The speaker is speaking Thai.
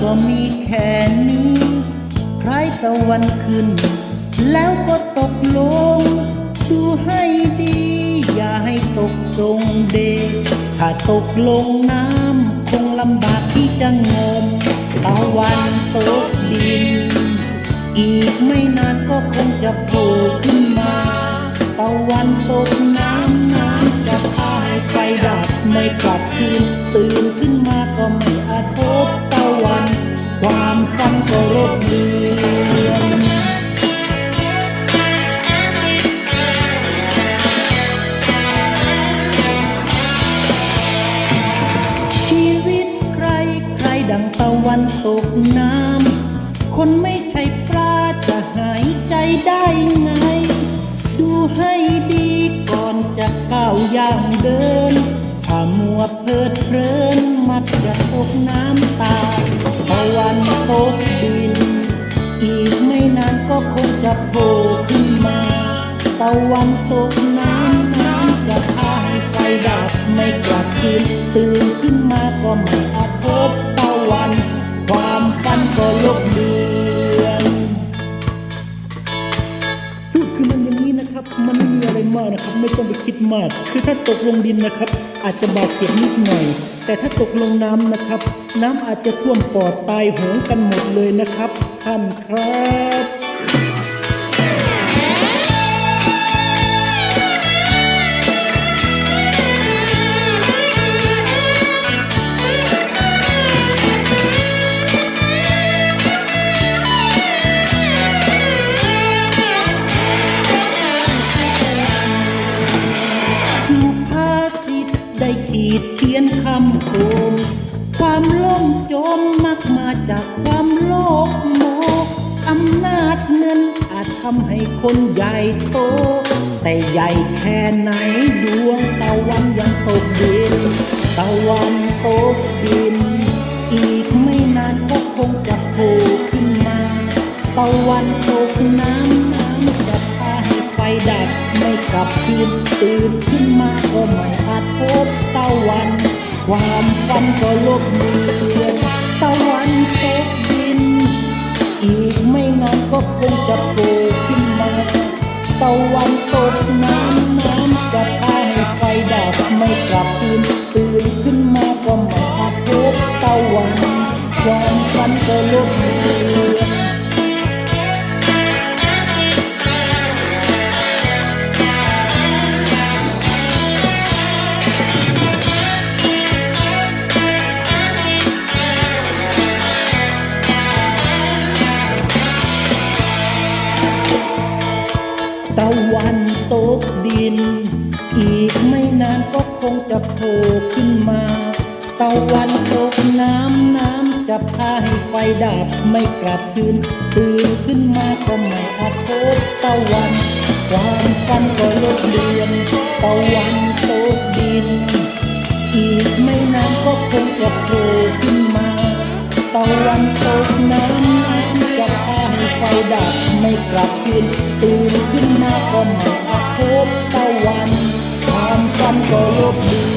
ก็มีแค่นี้ใครตะวันขึ้น แล้วก็ตกลง ดูให้ดี อย่าให้ตกทรงเดชถ้าตกลงน้ำคงลำบากที่จะงมตะวันตกดิน อีกไม่นานก็คงจะโผล่ขึ้นมาตะวันตกน้ำน้ำจะพาให้ไฟดับไม่กลับคืนตื่นขึ้นมาก็ไม่อาจพบ ตะวันความฝันก็รบเรือนชีวิตใครใครดังตะวันตกน้ำ คนไม่ใช่ปลาจะหายใจได้ไง ดูให้ดีก่อนจะก้าวย่างเดินถ้ามัวเพลิดเพลิน วันตกน้ำน้ำจะพาให้ไฟดับไม่กลับคืนตื่นขึ้นมาก็ไม่อาจพบตะวัน ความฝันก็ลบเลือนคือมันอย่างนี้นะครับ มันไม่มีอะไรมากนะครับ ไม่ต้องไปคิดมาก คือถ้าตกลงดินนะครับ อาจจะบาดเจ็บนิดหน่อย แต่ถ้าตกลงน้ำนะครับ น้ำอาจจะท่วมปอดตายโหงกันหมดเลยนะครับท่านครับ คำโคมความล่มจมมักมาจากความโลภโมกอำนาจเงินอาจทำให้คนใหญ่โต แต่ใหญ่แค่ไหนดวงตะวันยังตกดิน ตะวันตกดิน อีกไม่นานก็คงจะโผล่ขึ้นมา ตะวันตกน้ำน้ำจะพาให้ไฟดับไม่กลับคืนตื่นขึ้นมาก็ไม่อาจพบตะวัน ความฝันก็ลบเลือนตะวันตกดิน อีกไม่นานก็คงจะโผล่ขึ้นมา ตะวันตกน้ำน้ำจะพาให้ไฟดับไม่กลับคืนตื่นขึ้นมาก็มาพบตะวัน ความฝันก็ลบเลือน ตกดิน อีกไม่นานก็คงจะโผล่ขึ้นมา ตะวันตกน้ำน้ำจะพาให้ไฟดับไม่กลับคืนตื่นขึ้นมาก็ไม่อาจพบตะวัน ความฝันก็ลดเลือน ตะวันตกดิน อีกไม่นานก็คงจะโผล่ขึ้นมา ตะวันตกน้ำน้ำจะพาให้ไฟดับไม่กลับคืนตื่นขึ้นมาก็ไม่ I'm gonna lose.